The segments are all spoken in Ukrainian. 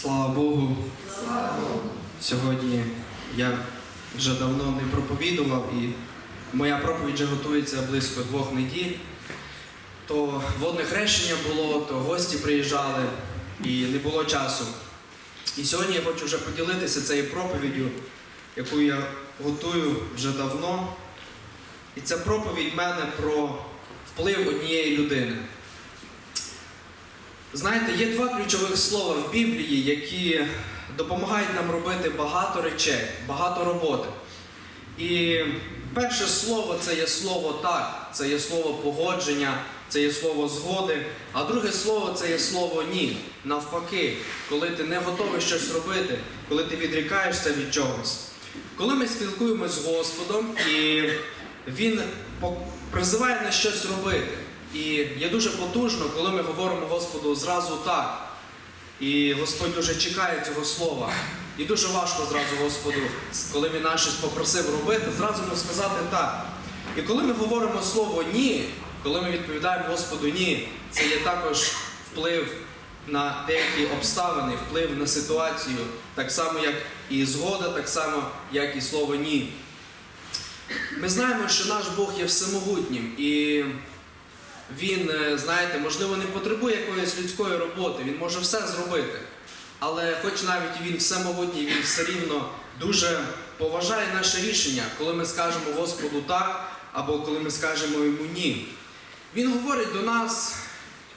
Слава Богу. Сьогодні я вже давно не проповідував і моя проповідь вже готується близько двох неділь. То водне хрещення було, то гості приїжджали і не було часу. І сьогодні я хочу вже поділитися цією проповіддю, яку я готую вже давно. І ця проповідь в мене про вплив однієї людини. Знаєте, є два ключових слова в Біблії, які допомагають нам робити багато речей, багато роботи. І перше слово це є слово так, це є слово погодження, це є слово згоди. А друге слово це є слово ні. Навпаки, коли ти не готовий щось робити, коли ти відрікаєшся від чогось. Коли ми спілкуємося з Господом і Він призиває нас щось робити. І є дуже потужно, коли ми говоримо Господу зразу так. І Господь дуже чекає цього слова. І дуже важко зразу Господу, коли він нас щось попросив робити, зразу йому сказати так. І коли ми говоримо слово ні, коли ми відповідаємо Господу ні, це є також вплив на деякі обставини, вплив на ситуацію, так само, як і згода, так само, як і слово ні. Ми знаємо, що наш Бог є всемогутнім, і він, е, знаєте, можливо, не потребує якоїсь людської роботи, він може все зробити. Але хоч навіть він всемогутній, він все рівно дуже поважає наше рішення, коли ми скажемо Господу так, або коли ми скажемо йому ні. Він говорить до нас,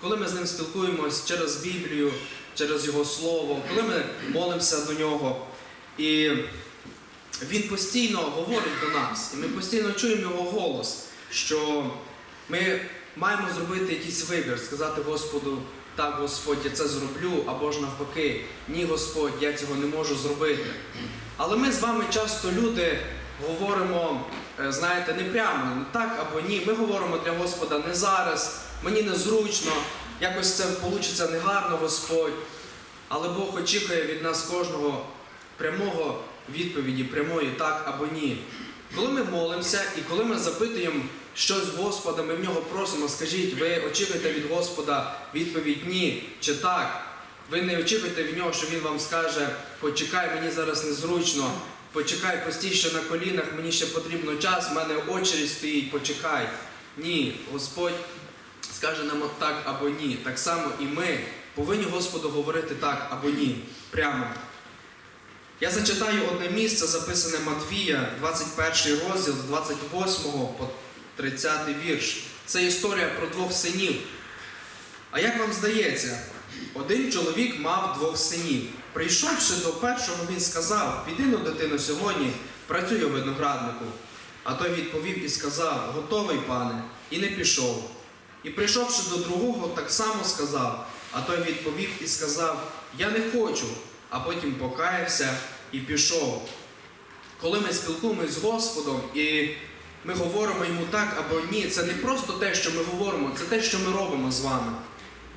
коли ми з ним спілкуємось через Біблію, через Його Слово, коли ми молимося до нього. І він постійно говорить до нас, і ми постійно чуємо його голос, що ми маємо зробити якийсь вибір, сказати Господу, так, Господь, я це зроблю, або ж навпаки, ні, Господь, я цього не можу зробити. Але ми з вами часто люди говоримо, е, знаєте, не прямо, так або ні. Ми говоримо для Господа не зараз, мені незручно, якось це вийде негарно, Господь. Але Бог очікує від нас кожного прямого відповіді, прямої так або ні. Коли ми молимося і коли ми запитуємо щось Господа, ми в нього просимо, скажіть, ви очікуєте від Господа відповідь ні чи так. Ви не очікуєте від нього, що він вам скаже, почекай, мені зараз незручно, почекай постій ще на колінах, мені ще потрібно час, в мене очередь стоїть, почекай. Ні, Господь скаже нам так або ні. Так само і ми повинні Господу говорити так або ні. Прямо. Я зачитаю одне місце, записане Матвія, 21 розділ з 28 по 30 вірш. Це історія про двох синів. А як вам здається, один чоловік мав двох синів. Прийшовши до першого, він сказав: Піди на дитину сьогодні, працюй у винограднику. А той відповів і сказав: Готовий, пане, і не пішов. І прийшовши до другого, так само сказав, а той відповів і сказав: Я не хочу, а потім покаявся і пішов. Коли ми спілкуємось з Господом і ми говоримо йому так або ні, це не просто те, що ми говоримо, це те, що ми робимо з вами.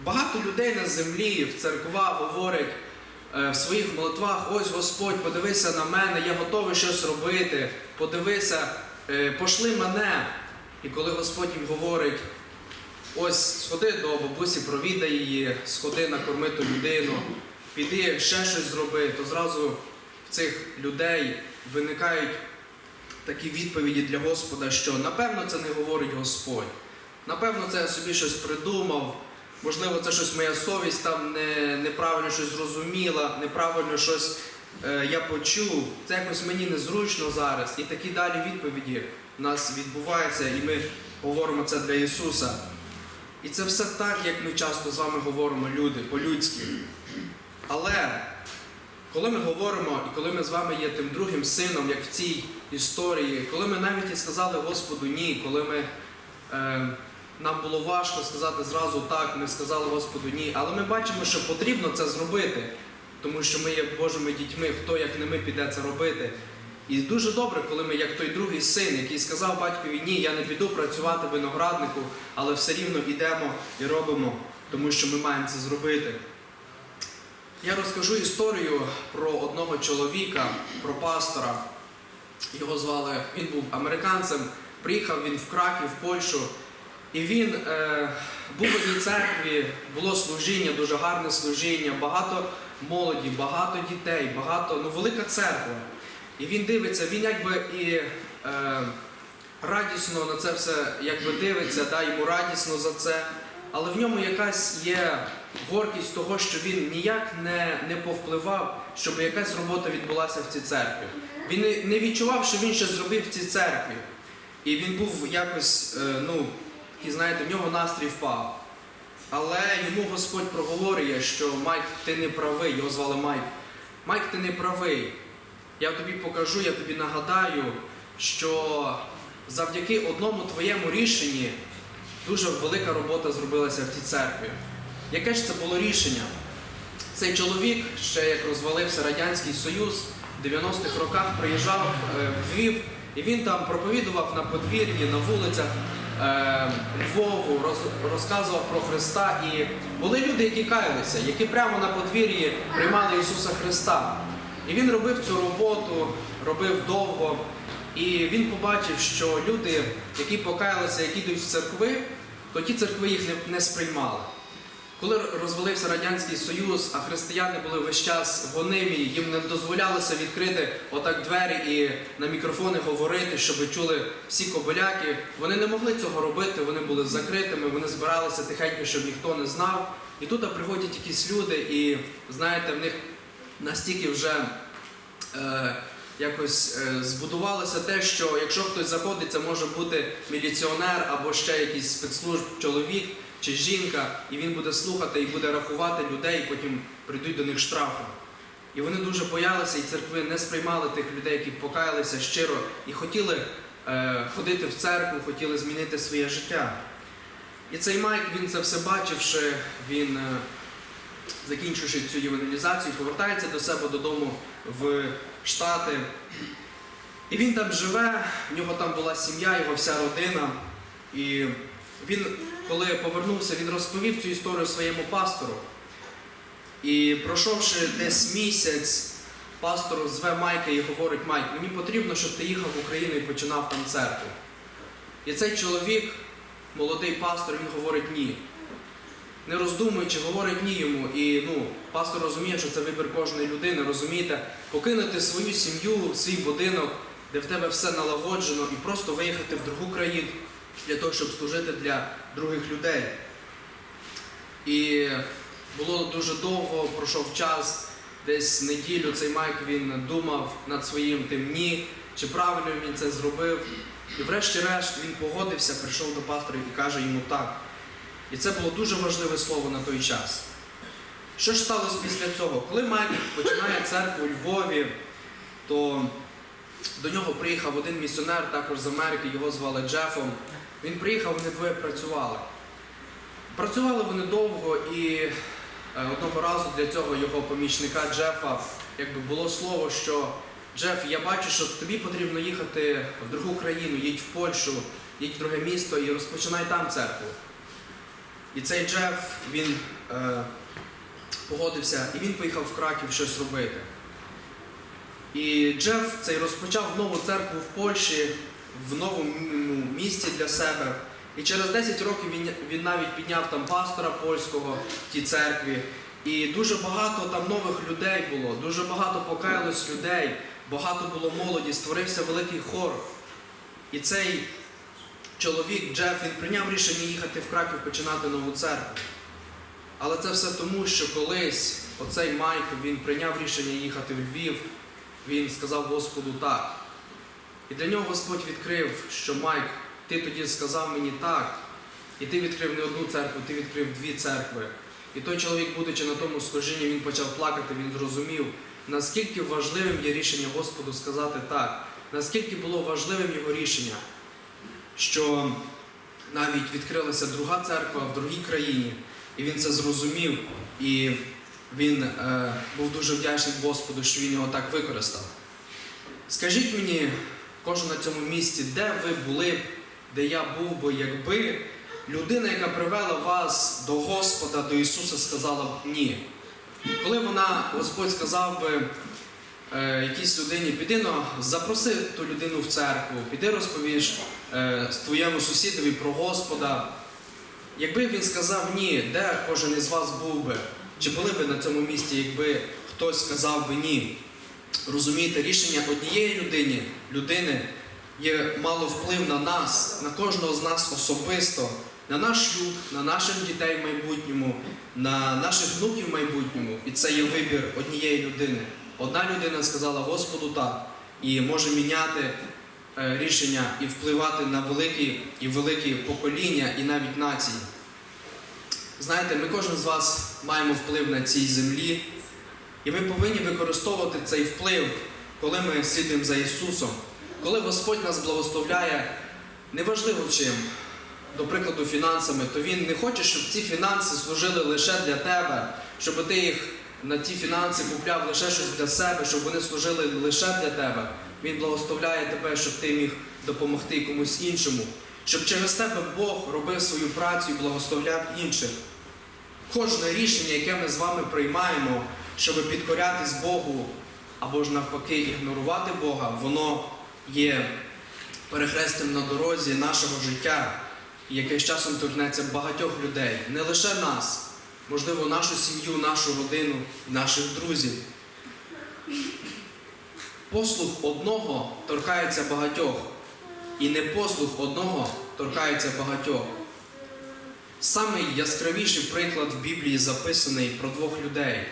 Багато людей на землі, в церквах говорять е, в своїх молитвах: ось Господь, подивися на мене, я готовий щось робити, подивися, е, пошли мене. І коли Господь їм говорить, ось сходи до бабусі, провідай її, сходи накорми ту людину, піди ще щось зроби, то зразу в цих людей виникають такі відповіді для Господа, що напевно це не говорить Господь. Напевно, це я собі щось придумав. Можливо, це щось моя совість там не, неправильно щось зрозуміла, неправильно щось е, я почув. Це якось мені незручно зараз. І такі далі відповіді в нас відбуваються, і ми говоримо це для Ісуса. І це все так, як ми часто з вами говоримо, люди, по-людськи. Але коли ми говоримо, і коли ми з вами є тим другим сином, як в цій історії, коли ми навіть і сказали Господу ні, коли ми, е, нам було важко сказати зразу так, ми сказали Господу ні, але ми бачимо, що потрібно це зробити, тому що ми є Божими дітьми, хто як не ми піде це робити. І дуже добре, коли ми, як той другий син, який сказав батькові, ні, я не піду працювати винограднику, але все рівно йдемо і робимо, тому що ми маємо це зробити. Я розкажу історію про одного чоловіка, про пастора. Його звали, він був американцем, приїхав він в Краків, в Польщу. І він е, був в одній церкві, було служіння, дуже гарне служіння, багато молоді, багато дітей, багато, ну велика церква. І він дивиться, він якби і е, радісно на це все якби дивиться, да, йому радісно за це. Але в ньому якась є гордість того, що він ніяк не, не повпливав, щоб якась робота відбулася в цій церкві. Він не, відчував, що він щось зробив в цій церкві. І він був якось, е, ну, такий, знаєте, в нього настрій впав. Але йому Господь проговорює, що Майк, ти не правий, його звали Майк. Майк, ти не правий. Я тобі покажу, я тобі нагадаю, що завдяки одному твоєму рішенні дуже велика робота зробилася в цій церкві. Яке ж це було рішення? Цей чоловік, ще як розвалився Радянський Союз, в 90-х роках приїжджав е, в Львів, і він там проповідував на подвір'ї, на вулицях е, Львову, розказував про Христа. І були люди, які каялися, які прямо на подвір'ї приймали Ісуса Христа. І він робив цю роботу, робив довго. І він побачив, що люди, які покаялися, які йдуть в церкви, то ті церкви їх не, не сприймали. Коли розвалився Радянський Союз, а християни були весь час гонимі, їм не дозволялося відкрити отак двері і на мікрофони говорити, щоб чули всі кобиляки. Вони не могли цього робити, вони були закритими, вони збиралися тихенько, щоб ніхто не знав. І тут приходять якісь люди, і знаєте, в них настільки вже е, якось е, збудувалося те, що якщо хтось заходить, це може бути міліціонер або ще якийсь спецслужб чоловік чи жінка, і він буде слухати і буде рахувати людей, і потім прийдуть до них штрафи. І вони дуже боялися, і церкви не сприймали тих людей, які покаялися щиро і хотіли е, ходити в церкву, хотіли змінити своє життя. І цей Майк, він це все бачивши, він, е, закінчивши цю євангелізацію, повертається до себе додому в Штати. І він там живе, в нього там була сім'я, його вся родина. І він, коли повернувся, він розповів цю історію своєму пастору. І пройшовши десь місяць, пастор зве Майка і говорить: Майк, мені потрібно, щоб ти їхав в Україну і починав там церкву. І цей чоловік, молодий пастор, він говорить ні. Не роздумуючи, говорить ні йому. І ну, пастор розуміє, що це вибір кожної людини, розумієте, покинути свою сім'ю, свій будинок, де в тебе все налагоджено, і просто виїхати в другу країну для того, щоб служити для других людей. І було дуже довго, пройшов час, десь неділю цей Майк він думав над своїм тим ні, чи правильно він це зробив. І врешті-решт він погодився, прийшов до пастора і каже йому так. І це було дуже важливе слово на той час. Що ж сталося після цього? Коли Майк починає церкву у Львові, то до нього приїхав один місіонер, також з Америки, його звали Джефом. Він приїхав, вони двоє працювали. Працювали вони довго і е, одного разу для цього його помічника Джефа якби було слово, що Джеф, я бачу, що тобі потрібно їхати в другу країну, їдь в Польщу, їдь в друге місто і розпочинай там церкву. І цей Джеф, він е, погодився і він поїхав в Краків щось робити. І Джеф цей розпочав нову церкву в Польщі, в новому місті для себе. І через 10 років він, він навіть підняв там пастора польського в тій церкві. І дуже багато там нових людей було, дуже багато покаялось людей, багато було молоді, створився великий хор. І цей чоловік Джеф він прийняв рішення їхати в Краків починати нову церкву. Але це все тому, що колись оцей Майк він прийняв рішення їхати в Львів, він сказав Господу так. І для нього Господь відкрив, що Майк, ти тоді сказав мені так, і ти відкрив не одну церкву, ти відкрив дві церкви. І той чоловік, будучи на тому служінні, він почав плакати, він зрозумів, наскільки важливим є рішення Господу сказати так, наскільки було важливим його рішення, що навіть відкрилася друга церква в другій країні, і він це зрозумів, і він е, був дуже вдячний Господу, що він його так використав. Скажіть мені, кожен на цьому місці, де ви були, б, де я був би, якби людина, яка привела вас до Господа, до Ісуса, сказала б ні. Коли вона, Господь сказав би е, якійсь людині, піди но, запроси ту людину в церкву, піди розповіш е, твоєму сусідові про Господа. Якби він сказав ні, де кожен із вас був би? Чи були ви на цьому місці, якби хтось сказав би ні? Розумієте, рішення однієї людини, людини є мало вплив на нас, на кожного з нас особисто, на наш шлюб, на наших дітей в майбутньому, на наших внуків в майбутньому. І це є вибір однієї людини. Одна людина сказала Господу так і може міняти е, рішення і впливати на великі і великі покоління і навіть нації. Знаєте, ми кожен з вас маємо вплив на цій землі, і ми повинні використовувати цей вплив, коли ми слідуємо за Ісусом, коли Господь нас благословляє, неважливо чим, до прикладу, фінансами, то Він не хоче, щоб ці фінанси служили лише для тебе, щоб ти їх на ті фінанси купляв лише щось для себе, щоб вони служили лише для тебе. Він благословляє тебе, щоб ти міг допомогти комусь іншому, щоб через тебе Бог робив свою працю і благословляв інших. Кожне рішення, яке ми з вами приймаємо, щоб підкорятись Богу або ж навпаки ігнорувати Бога, воно є перехрестям на дорозі нашого життя, яке з часом торкнеться багатьох людей, не лише нас, можливо, нашу сім'ю, нашу родину, наших друзів. Послух одного торкається багатьох, і непослух одного торкається багатьох. Самий яскравіший приклад в Біблії записаний про двох людей.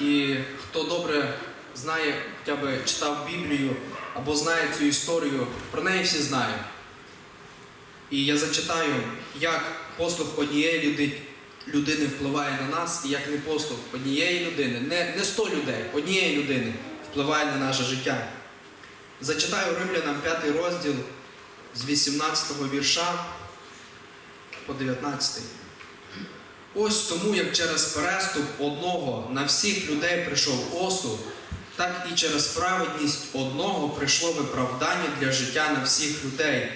І хто добре знає, хоча б читав Біблію або знає цю історію, про неї всі знають. І я зачитаю, як послух однієї людини впливає на нас, і як не послух однієї людини, не, не 100 людей, однієї людини впливає на наше життя. Зачитаю Римлянам 5 розділ з 18 вірша по 19. Ось тому, як через переступ одного на всіх людей прийшов осуд, так і через праведність одного прийшло виправдання для життя на всіх людей.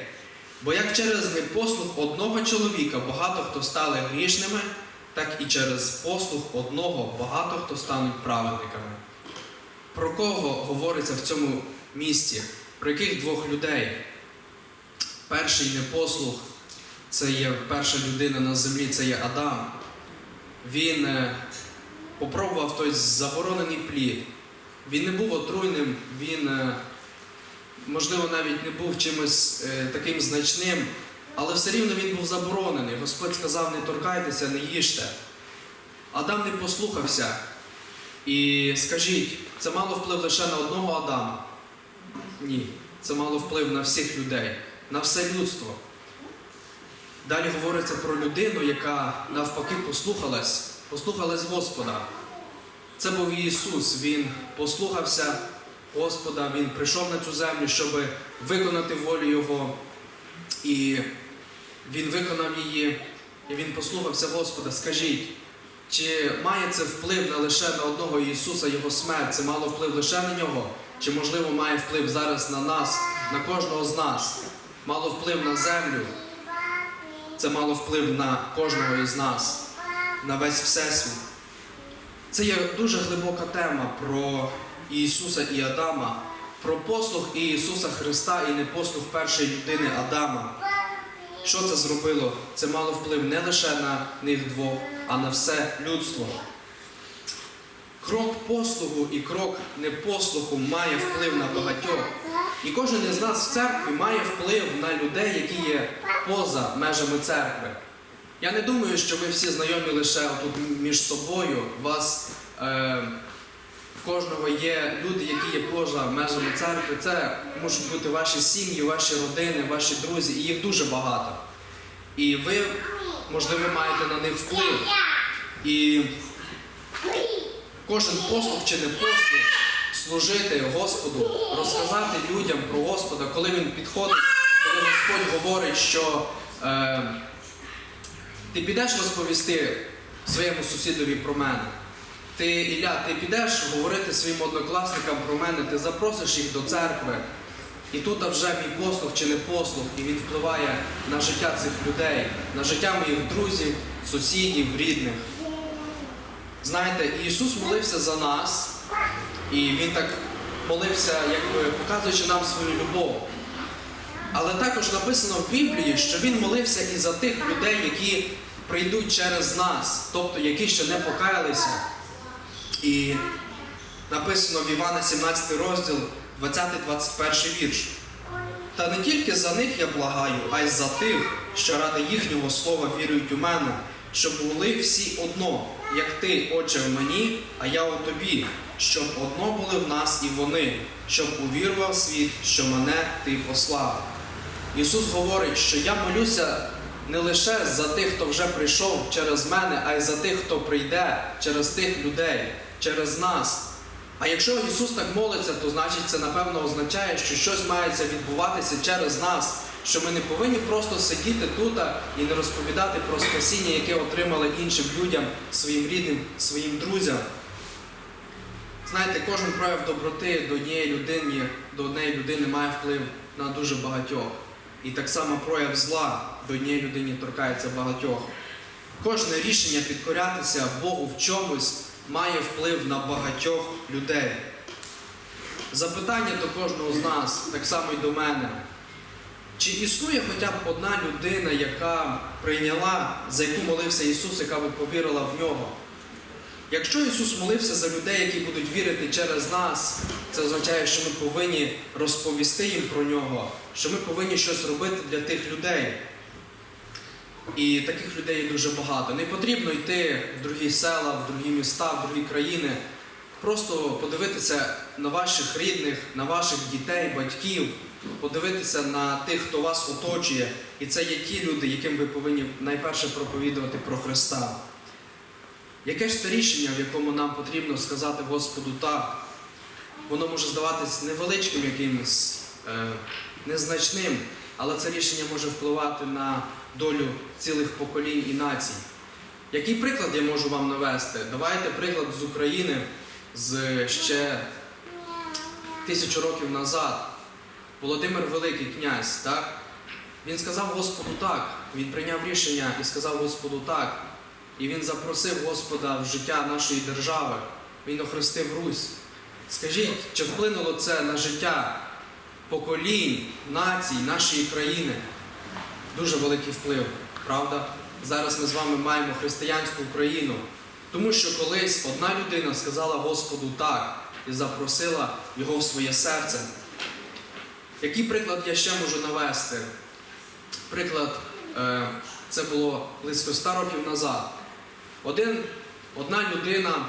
Бо як через непослух одного чоловіка багато хто стали грішними, так і через послух одного багато хто стануть праведниками. Про кого говориться в цьому місті? Про яких двох людей? Перший непослух це є перша людина на землі, це є Адам. Він е, попробував той заборонений плід. Він не був отруйним, він, е, можливо, навіть не був чимось е, таким значним, але все рівно він був заборонений. Господь сказав: не торкайтеся, не їжте. Адам не послухався. І скажіть, це мало вплив лише на одного Адама? Ні, це мало вплив на всіх людей, на все людство. Далі говориться про людину, яка навпаки послухалась, послухалась Господа. Це був Ісус. Він послухався Господа, Він прийшов на цю землю, щоб виконати волю Його. І Він виконав її, і Він послухався Господа. Скажіть, чи має це вплив не лише на одного Ісуса, Його смерть? Це мало вплив лише на нього? Чи, можливо, має вплив зараз на нас, на кожного з нас? Мало вплив на землю? Це мало вплив на кожного із нас, на весь Всесвіт. Це є дуже глибока тема про Ісуса і Адама, про послух Ісуса Христа і непослух першої людини Адама. Що це зробило? Це мало вплив не лише на них двох, а на все людство. Крок послугу і крок непослуху має вплив на багатьох. І кожен із нас в церкві має вплив на людей, які є поза межами церкви. Я не думаю, що ви всі знайомі лише тут між собою. У вас е, в кожного є люди, які є поза межами церкви. Це можуть бути ваші сім'ї, ваші родини, ваші друзі, і їх дуже багато. І ви, можливо, маєте на них вплив. І кожен послуг чи не послуг служити Господу, розказати людям про Господа, коли він підходить, коли Господь говорить, що е, ти підеш розповісти своєму сусідові про мене. Ти, Ілля, ти підеш говорити своїм однокласникам про мене, ти запросиш їх до церкви. І тут вже мій послуг чи не послуг, і він впливає на життя цих людей, на життя моїх друзів, сусідів, рідних. Знаєте, Ісус молився за нас, і Він так молився, якби показуючи нам свою любов. Але також написано в Біблії, що Він молився і за тих людей, які прийдуть через нас, тобто які ще не покаялися. І написано в Івана 17 розділ, 20-21 вірш. Та не тільки за них я благаю, а й за тих, що ради їхнього слова вірують у мене, щоб були всі одно, як ти, Отче, в мені, а я у тобі, щоб одно були в нас і вони, щоб увірував світ, що мене ти послав. Ісус говорить, що я молюся не лише за тих, хто вже прийшов через мене, а й за тих, хто прийде через тих людей, через нас. А якщо Ісус так молиться, то значить це напевно означає, що щось мається відбуватися через нас, що ми не повинні просто сидіти тут і не розповідати про спасіння, яке отримали іншим людям, своїм рідним, своїм друзям. Знаєте, кожен прояв доброти до однієї людини, до однієї людини має вплив на дуже багатьох. І так само прояв зла до однієї людини торкається багатьох. Кожне рішення підкорятися Богу в чомусь має вплив на багатьох людей. Запитання до кожного з нас, так само і до мене. Чи існує хоча б одна людина, яка прийняла, за яку молився Ісус, яка би повірила в нього? Якщо Ісус молився за людей, які будуть вірити через нас, це означає, що ми повинні розповісти їм про нього, що ми повинні щось робити для тих людей. І таких людей дуже багато. Не потрібно йти в другі села, в другі міста, в другі країни. Просто подивитися на ваших рідних, на ваших дітей, батьків, подивитися на тих, хто вас оточує. І це є ті люди, яким ви повинні найперше проповідувати про Христа. Яке ж це рішення, в якому нам потрібно сказати Господу так? Воно може здаватись невеличким якимось, е, незначним, але це рішення може впливати на долю цілих поколінь і націй. Який приклад я можу вам навести? Давайте приклад з України з ще тисячу років назад. Володимир Великий князь, так? Він сказав Господу так. Він прийняв рішення і сказав Господу так. І він запросив Господа в життя нашої держави. Він охрестив Русь. Скажіть, чи вплинуло це на життя поколінь, націй, нашої країни? Дуже великий вплив, правда? Зараз ми з вами маємо християнську Україну. Тому що колись одна людина сказала Господу так і запросила його в своє серце. Який приклад я ще можу навести? Приклад, е, це було близько 100 років назад. Один, одна людина,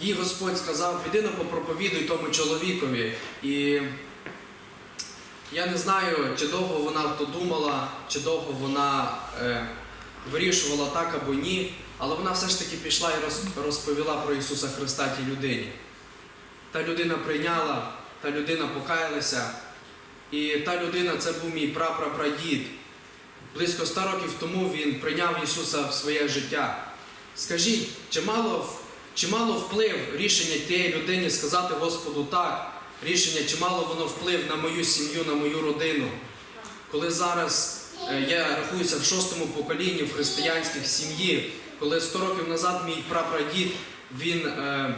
їй Господь сказав, піди на попроповідуй тому чоловікові. І я не знаю, чи довго вона то думала, чи довго вона е, вирішувала так або ні, але вона все ж таки пішла і розповіла про Ісуса Христа тій людині. Та людина прийняла, та людина покаялася. І та людина це був мій прапрапрадід. Близько 100 років тому він прийняв Ісуса в своє життя. Скажіть, чи мало, чи мало вплив рішення тієї людини сказати Господу так, рішення, чи мало воно вплив на мою сім'ю, на мою родину? Коли зараз я рахуюся в шостому поколінні в християнських сім'ї, коли 100 років назад мій прапрадід він е,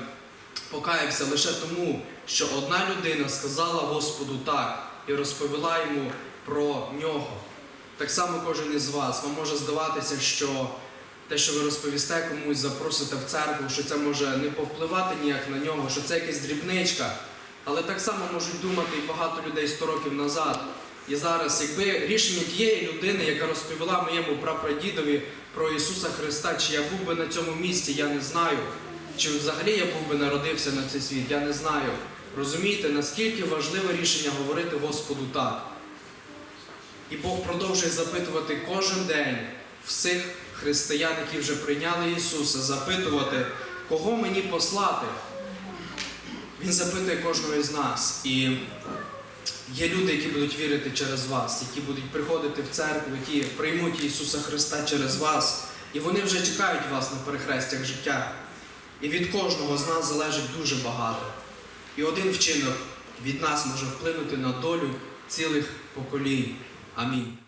покаявся лише тому, що одна людина сказала Господу так і розповіла йому про нього. Так само кожен із вас. Вам може здаватися, що те, що ви розповісте комусь, запросите в церкву, що це може не повпливати ніяк на нього, що це якась дрібничка. Але так само можуть думати і багато людей 100 років назад. І зараз, якби рішення тієї людини, яка розповіла моєму прапрадідові про Ісуса Христа, чи я був би на цьому місці, я не знаю. Чи взагалі я був би народився на цей світ, я не знаю. Розумієте, наскільки важливе рішення говорити Господу так. І Бог продовжує запитувати кожен день всіх християн, які вже прийняли Ісуса, запитувати, кого мені послати. Він запитує кожного із нас. І є люди, які будуть вірити через вас, які будуть приходити в церкву, які приймуть Ісуса Христа через вас. І вони вже чекають вас на перехрестях життя. І від кожного з нас залежить дуже багато. І один вчинок від нас може вплинути на долю цілих поколінь. Амінь.